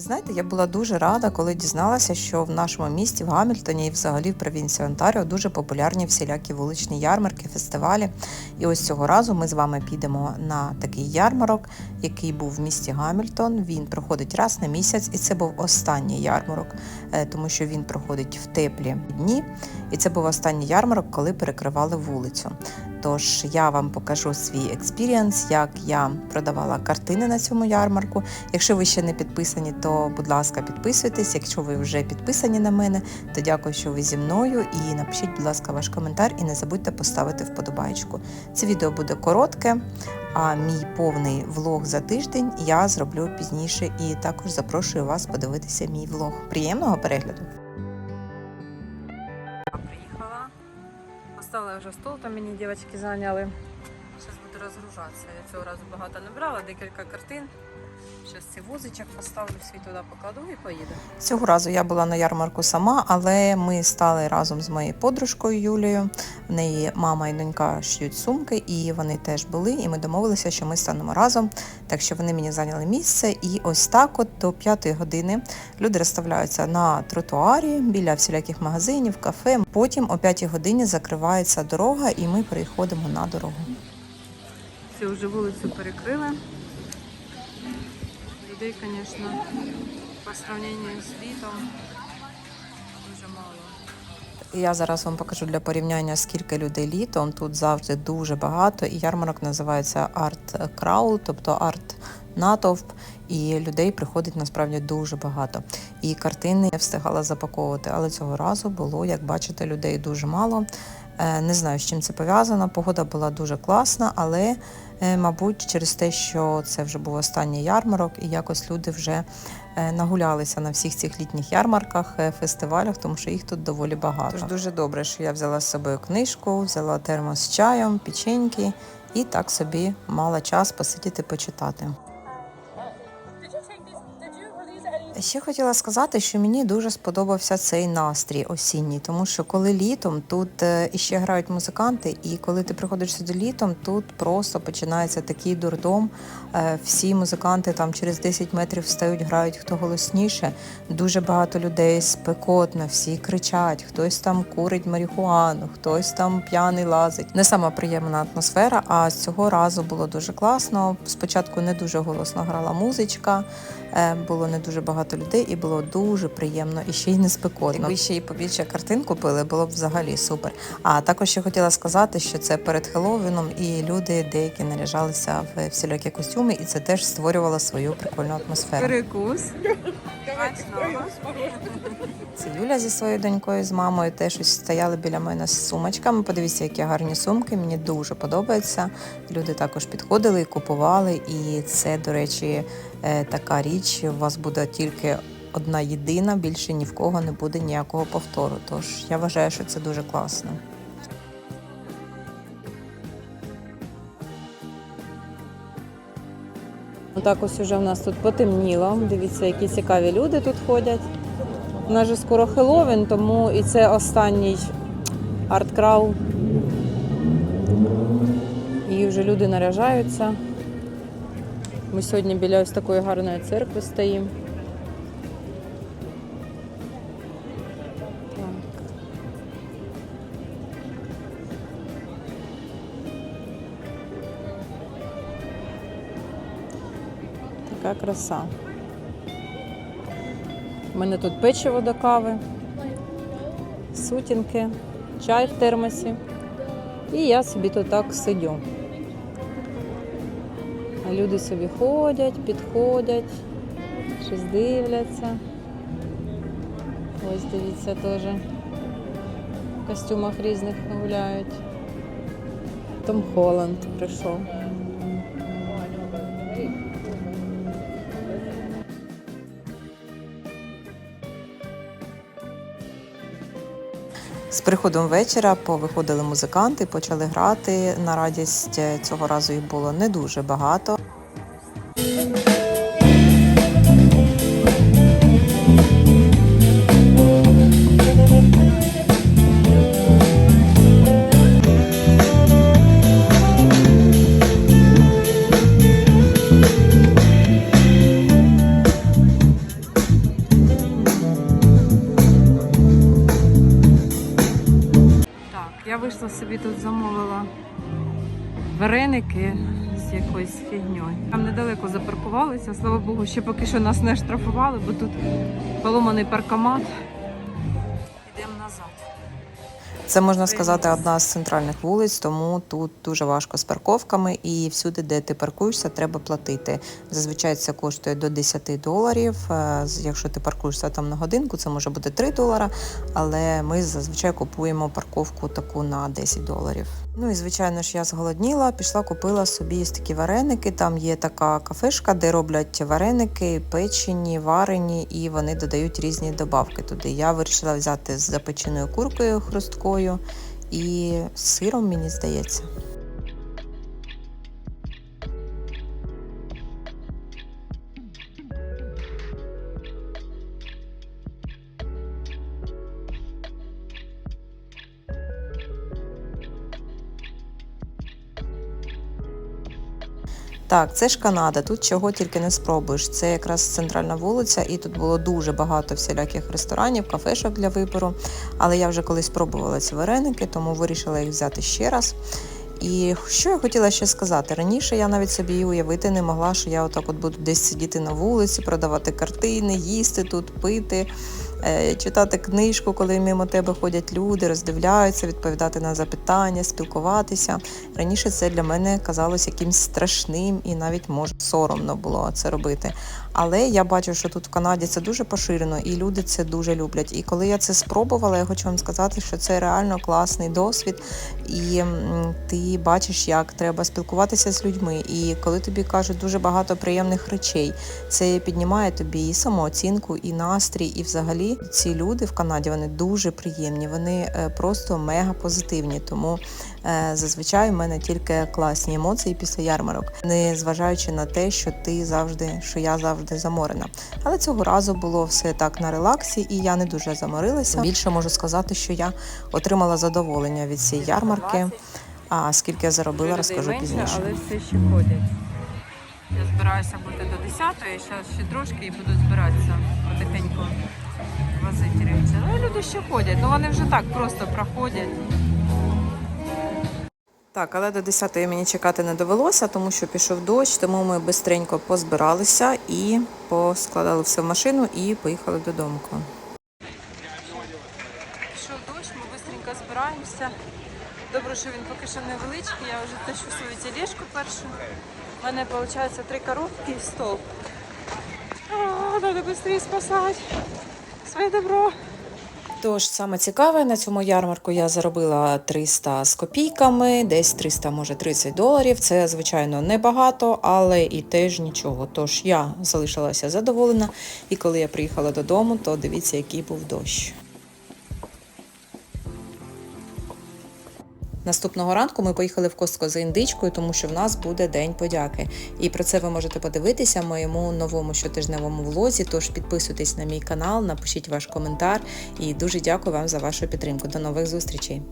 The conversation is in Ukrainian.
Знаєте, я була дуже рада, коли дізналася, що в нашому місті, в Гамільтоні і взагалі в провінції Онтаріо дуже популярні всілякі вуличні ярмарки, фестивалі. І ось цього разу ми з вами підемо на такий ярмарок, який був в місті Гамільтон. Він проходить раз на місяць, і це був останній ярмарок, е, тому що він проходить в теплі дні. І це був останній ярмарок, коли перекривали вулицю. Тож я вам покажу свій експірієнс, як я продавала картини на цьому ярмарку. Якщо ви ще не підписані, то будь ласка, підписуйтесь. Якщо ви вже підписані на мене, то дякую, що ви зі мною. І напишіть, будь ласка, ваш коментар і не забудьте поставити вподобайку. Це відео буде коротке, а мій повний влог за тиждень я зроблю пізніше і також запрошую вас подивитися мій влог. Приємного перегляду! Поставила вже стол, там мені дівчатки зайняли. Зараз буду розгружатися. Я цього разу багато не брала, декілька картин. Зараз цей возичок поставлю, свій туди покладу і поїду. Цього разу я була на ярмарку сама, але ми стали разом з моєю подружкою Юлією. В неї мама і донька шиють сумки, і вони теж були. І ми домовилися, що ми станемо разом. Так що вони мені зайняли місце. І ось так, от до п'ятої години, люди розставляються на тротуарі біля всіляких магазинів, кафе. Потім о п'ятій годині закривається дорога, і ми переходимо на дорогу. Це вже вулицю перекрили. Людей, звісно, по сравнению з літом дуже мало. Я зараз вам покажу для порівняння, скільки людей літом. Тут завжди дуже багато, і ярмарок називається Art Crowd, тобто арт натовп, і людей приходить насправді дуже багато. І картини я встигала запаковувати, але цього разу було, як бачите, людей дуже мало. Е, Не знаю, з чим це пов'язано. Погода була дуже класна, але, мабуть, через те, що це вже був останній ярмарок, і якось люди вже е, нагулялися на всіх цих літніх ярмарках, е, фестивалях, тому що їх тут доволі багато. Тож дуже добре, що я взяла з собою книжку, взяла термос з чаєм, печеньки і так собі мала час посидіти почитати. Ще хотіла сказати, що мені дуже сподобався цей настрій осінній, тому що коли літом тут е, іще грають музиканти, і коли ти приходиш сюди літом, тут просто починається такий дурдом. Е, Всі музиканти там через 10 метрів встають, грають хто голосніше. Дуже багато людей спекотно, всі кричать, хтось там курить марихуану, хтось там п'яний лазить. Не сама приємна атмосфера, а цього разу було дуже класно. Спочатку не дуже голосно грала музичка. Е, Було не дуже багато людей і було дуже приємно і ще й не спекотно. Якби ще й побільше картин купили, було б взагалі супер. А також ще хотіла сказати, що це перед Хеллоуіном, і люди деякі наряжалися в всілякі костюми, і це теж створювало свою прикольну атмосферу. Перекус. Це Юля зі своєю донькою, з мамою теж ось стояли біля мене з сумочками. Подивіться, які гарні сумки. Мені дуже подобається. Люди також підходили і купували. І це, до речі, е, така річ. У вас буде тільки одна єдина, більше ні в кого не буде ніякого повтору. Тож я вважаю, що це дуже класно. Так ось уже в нас тут потемніло. Дивіться, які цікаві люди тут ходять. У нас же скоро Хеллоуін, тому і це останній арт-крау. І вже люди наряжаються. Ми сьогодні біля ось такої гарної церкви стоїмо. Так. Така краса. У мене тут печиво до кави, сутінки, чай в термосі. І я собі тут так сидю. А люди собі ходять, підходять, щось дивляться. Ось дивіться теж. В костюмах різних гуляють. Том Холланд прийшов. З приходом вечора повиходили музиканти, почали грати. На радість е, цього разу їх було не дуже багато. Вийшла собі тут замовила вареники з якоюсь фігньою. Там недалеко запаркувалися, слава Богу, ще поки що нас не штрафували, бо тут поломаний паркомат. Це можна сказати одна з центральних вулиць, тому тут дуже важко з парковками, і всюди, де ти паркуєшся, треба платити. Зазвичай це коштує до 10 доларів. Е, Якщо ти паркуєшся там на годинку, це може бути 3 долара. Але ми зазвичай купуємо парковку таку на 10 доларів. Ну і звичайно ж, я зголодніла, пішла, купила собі такі вареники. Там є така кафешка, де роблять вареники, печені, варені, і вони додають різні добавки туди. Я вирішила взяти з запеченою куркою хрусткою і сиром, мені здається. Так, це ж Канада. Тут чого тільки не спробуєш. Це якраз центральна вулиця, і тут було дуже багато всіляких ресторанів, кафешок для вибору. Але я вже колись пробувала ці вареники, тому вирішила їх взяти ще раз. І що я хотіла ще сказати? Раніше я навіть собі і уявити не могла, що я отак от буду десь сидіти на вулиці, продавати картини, їсти тут, пити, читати книжку, коли мимо тебе ходять люди, роздивляються, відповідати на запитання, спілкуватися. Раніше це для мене казалось якимсь страшним і навіть може соромно було це робити. Але я бачу, що тут в Канаді це дуже поширено, і люди це дуже люблять. І коли я це спробувала, я хочу вам сказати, що це реально класний досвід, і ти бачиш, як треба спілкуватися з людьми. І коли тобі кажуть дуже багато приємних речей, це піднімає тобі і самооцінку, і настрій, і взагалі ці люди в Канаді вони дуже приємні, вони е, просто мега позитивні. Тому е, зазвичай в мене тільки класні емоції після ярмарок, не зважаючи на те, що ти завжди, що я завжди заморена. Але цього разу було все так на релаксі, і я не дуже заморилася. Більше можу сказати, що я отримала задоволення від цієї ярмарки. А скільки я заробила, розкажу менше, пізніше. але все ще ходять. Я збираюся бути до 10-ї, зараз ще трошки і буду збиратися люди ще ходять, ну вони вже так просто проходять. Так, але до 10-ї мені чекати не довелося, тому що пішов дощ, тому ми бистренько позбиралися і поскладали все в машину і поїхали додому. Пішов дощ, ми швидко збираємося. Добре, що він поки що невеличкий, я вже тащу свою тележку першу. У мене виходить три коробки і стол. А, Треба швидше спасати своє добро. Тож саме цікаве на цьому ярмарку я заробила 300 з копійками, десь 300, може 30 доларів. Це звичайно небагато, але і теж нічого. Тож я залишилася задоволена. І коли я приїхала додому, то дивіться, який був дощ. Наступного ранку ми поїхали в Костко за індичкою, тому що в нас буде день подяки. І про це ви можете подивитися в моєму новому щотижневому влозі. Тож підписуйтесь на мій канал, напишіть ваш коментар і дуже дякую вам за вашу підтримку. До нових зустрічей!